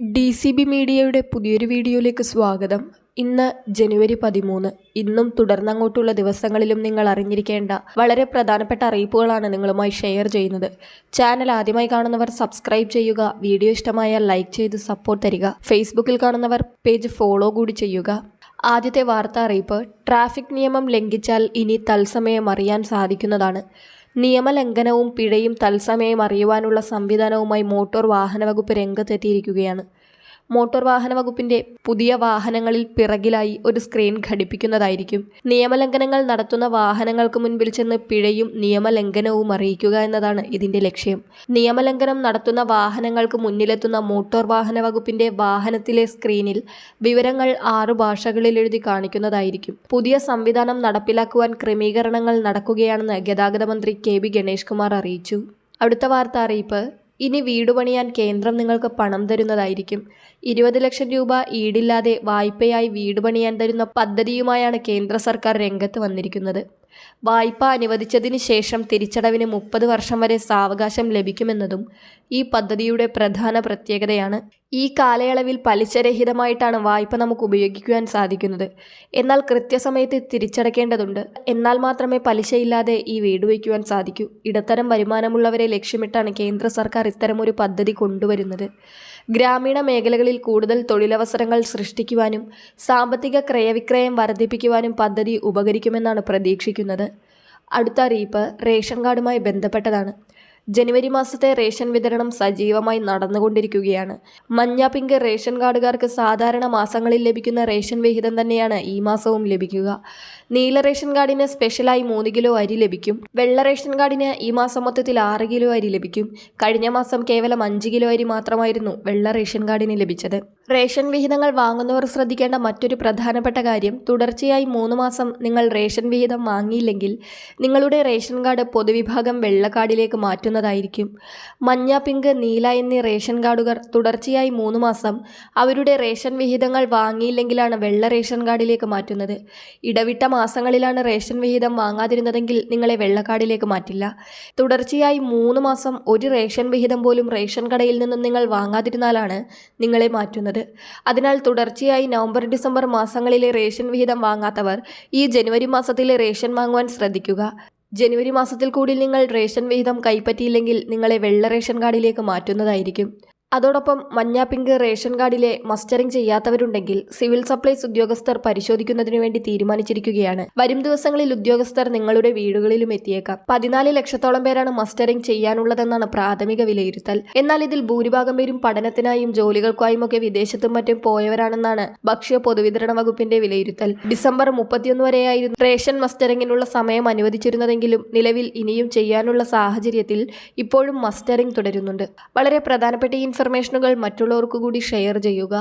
D C B മീഡിയയുടെ പുതിയൊരു വീഡിയോയിലേക്ക് സ്വാഗതം. ഇന്ന് ജനുവരി പതിമൂന്ന്. ഇന്നും തുടർന്നങ്ങോട്ടുള്ള ദിവസങ്ങളിലും നിങ്ങൾ അറിഞ്ഞിരിക്കേണ്ട വളരെ പ്രധാനപ്പെട്ട അറിയിപ്പുകളാണ് നിങ്ങളുമായി ഷെയർ ചെയ്യുന്നത്. ചാനൽ ആദ്യമായി കാണുന്നവർ സബ്സ്ക്രൈബ് ചെയ്യുക വീഡിയോ ഇഷ്ടമായാൽ ലൈക്ക് ചെയ്ത് സപ്പോർട്ട് തരിക ഫേസ്ബുക്കിൽ കാണുന്നവർ പേജ് ഫോളോ കൂടി ചെയ്യുക. ആദ്യത്തെ വാർത്താ അറിയിപ്പ് ട്രാഫിക് നിയമം ലംഘിച്ചാൽ ഇനി തത്സമയം അറിയാൻ സാധിക്കുന്നതാണ്. നിയമലംഘനവും പിഴയും തത്സമയം അറിയുവാനുള്ള സംവിധാനവുമായി മോട്ടോർ വാഹന വകുപ്പ് രംഗത്തെത്തിയിരിക്കുകയാണ് മോട്ടോർ വാഹന വകുപ്പിന്റെ പുതിയ വാഹനങ്ങളിൽ പിറകിലായി ഒരു സ്ക്രീൻ ഘടിപ്പിക്കുന്നതായിരിക്കും. നിയമലംഘനങ്ങൾ നടത്തുന്ന വാഹനങ്ങൾക്ക് മുൻപിൽ ചെന്ന് പിഴയും നിയമലംഘനവും അറിയിക്കുക എന്നതാണ് ഇതിന്റെ ലക്ഷ്യം. നിയമലംഘനം നടത്തുന്ന വാഹനങ്ങൾക്ക് മുന്നിലെത്തുന്ന മോട്ടോർ വാഹന വകുപ്പിന്റെ വാഹനത്തിലെ സ്ക്രീനിൽ വിവരങ്ങൾ ആറു ഭാഷകളിൽ എഴുതി കാണിക്കുന്നതായിരിക്കും. പുതിയ സംവിധാനം നടപ്പിലാക്കുവാൻ ക്രമീകരണങ്ങൾ നടക്കുകയാണെന്ന് ഗതാഗത മന്ത്രി കെ ബി ഗണേഷ് കുമാർ അറിയിച്ചു. അടുത്ത വാർത്ത അറിയിപ്പ്. ഇനി വീട് പണിയാൻ കേന്ദ്രം നിങ്ങൾക്ക് പണം തരുന്നതായിരിക്കും. ഇരുപത് ലക്ഷം രൂപ ഈടില്ലാതെ വായ്പയായി വീട് പണിയാൻ തരുന്ന പദ്ധതിയുമായാണ് കേന്ദ്ര സർക്കാർ രംഗത്ത് വന്നിരിക്കുന്നത്. വായ്പ അനുവദിച്ചതിന് ശേഷം തിരിച്ചടവിന് മുപ്പത് വർഷം വരെ സാവകാശം ലഭിക്കുമെന്നതും ഈ പദ്ധതിയുടെ പ്രധാന പ്രത്യേകതയാണ്. ഈ കാലയളവിൽ പലിശരഹിതമായിട്ടാണ് വായ്പ നമുക്ക് ഉപയോഗിക്കുവാൻ സാധിക്കുന്നത്. എന്നാൽ കൃത്യസമയത്ത് തിരിച്ചടക്കേണ്ടതുണ്ട്. എന്നാൽ മാത്രമേ പലിശയില്ലാതെ ഈ വീട് വയ്ക്കുവാൻ സാധിക്കൂ. ഇടത്തരം വരുമാനമുള്ളവരെ ലക്ഷ്യമിട്ടാണ് കേന്ദ്ര സർക്കാർ ഇത്തരമൊരു പദ്ധതി കൊണ്ടുവരുന്നത്. ഗ്രാമീണ മേഖലകളിൽ കൂടുതൽ തൊഴിലവസരങ്ങൾ സൃഷ്ടിക്കുവാനും സാമ്പത്തിക ക്രയവിക്രയം വർദ്ധിപ്പിക്കുവാനും പദ്ധതി ഉപകരിക്കുമെന്നാണ് പ്രതീക്ഷിക്കുന്നത്. അടുത്ത അറിയിപ്പ് റേഷൻ കാർഡുമായി ബന്ധപ്പെട്ടതാണ്. ജനുവരി മാസത്തെ റേഷൻ വിതരണം സജീവമായി നടന്നുകൊണ്ടിരിക്കുകയാണ്. മഞ്ഞ പിങ്ക് റേഷൻ കാർഡുകാർക്ക് സാധാരണ മാസങ്ങളിൽ ലഭിക്കുന്ന റേഷൻ വിഹിതം തന്നെയാണ് ഈ മാസവും ലഭിക്കുക. നീല റേഷൻ കാർഡിന് സ്പെഷ്യലായി മൂന്ന് കിലോ അരി ലഭിക്കും. വെള്ള റേഷൻ കാർഡിന് ഈ മാസം മൊത്തത്തിൽ ആറ് കിലോ അരി ലഭിക്കും. കഴിഞ്ഞ മാസം കേവലം അഞ്ച് കിലോ അരി മാത്രമായിരുന്നു വെള്ള റേഷൻ കാർഡിന് ലഭിച്ചത്. റേഷൻ വിഹിതങ്ങൾ വാങ്ങുന്നവർ ശ്രദ്ധിക്കേണ്ട മറ്റൊരു പ്രധാനപ്പെട്ട കാര്യം തുടർച്ചയായി മൂന്ന് മാസം നിങ്ങൾ റേഷൻ വിഹിതം വാങ്ങിയില്ലെങ്കിൽ നിങ്ങളുടെ റേഷൻ കാർഡ് പൊതുവിഭാഗം വെള്ള കാർഡിലേക്ക് മാറ്റുന്നതായിരിക്കും. മഞ്ഞ പിങ്ക് നീല എന്നീ റേഷൻ കാർഡുകാർ തുടർച്ചയായി മൂന്ന് മാസം അവരുടെ റേഷൻ വിഹിതങ്ങൾ വാങ്ങിയില്ലെങ്കിലാണ് വെള്ള റേഷൻ കാർഡിലേക്ക് മാറ്റുന്നത്. ഇടവിട്ട മാസങ്ങളിലാണ് റേഷൻ വിഹിതം വാങ്ങാതിരുന്നതെങ്കിൽ നിങ്ങളെ വെള്ളക്കാടിലേക്ക് മാറ്റില്ല. തുടർച്ചയായി മൂന്ന് മാസം ഒരു റേഷൻ വിഹിതം പോലും റേഷൻ കടയിൽ നിന്നും നിങ്ങൾ വാങ്ങാതിരുന്നാലാണ് നിങ്ങളെ മാറ്റുന്നത്. അതിനാൽ തുടർച്ചയായി നവംബർ ഡിസംബർ മാസങ്ങളിലെ റേഷൻ വിഹിതം വാങ്ങാത്തവർ ഈ ജനുവരി മാസത്തിലെ റേഷൻ വാങ്ങുവാൻ ശ്രദ്ധിക്കുക. ജനുവരി മാസത്തിൽ കൂടി നിങ്ങൾ റേഷൻ വിഹിതം കൈപ്പറ്റിയില്ലെങ്കിൽ നിങ്ങളെ വെള്ള റേഷൻ കാർഡിലേക്ക് മാറ്റുന്നതായിരിക്കും. അതോടൊപ്പം മഞ്ഞ പിങ്ക് റേഷൻ കാർഡിലെ മസ്റ്ററിംഗ് ചെയ്യാത്തവരുണ്ടെങ്കിൽ സിവിൽ സപ്ലൈസ് ഉദ്യോഗസ്ഥർ പരിശോധിക്കുന്നതിനു വേണ്ടി തീരുമാനിച്ചിരിക്കുകയാണ്. വരും ദിവസങ്ങളിൽ ഉദ്യോഗസ്ഥർ നിങ്ങളുടെ വീടുകളിലും എത്തിയേക്കാം. പതിനാല് ലക്ഷത്തോളം പേരാണ് മസ്റ്ററിംഗ് ചെയ്യാനുള്ളതെന്നാണ് പ്രാഥമിക വിലയിരുത്തൽ. എന്നാൽ ഇതിൽ ഭൂരിഭാഗം പേരും പഠനത്തിനായും ജോലികൾക്കായും ഒക്കെ വിദേശത്തും മറ്റും പോയവരാണെന്നാണ് ഭക്ഷ്യ പൊതുവിതരണ വകുപ്പിന്റെ വിലയിരുത്തൽ. ഡിസംബർ മുപ്പത്തിയൊന്ന് വരെയായിരുന്നു റേഷൻ മസ്റ്ററിംഗിനുള്ള സമയം അനുവദിച്ചിരുന്നതെങ്കിലും നിലവിൽ ഇനിയും ചെയ്യാനുള്ള സാഹചര്യത്തിൽ ഇപ്പോഴും മസ്റ്ററിംഗ് തുടരുന്നുണ്ട്. വളരെ പ്രധാനപ്പെട്ട ഈ ഇൻഫർമേഷനുകൾ മറ്റുള്ളവർക്ക് കൂടി ഷെയർ ചെയ്യുക.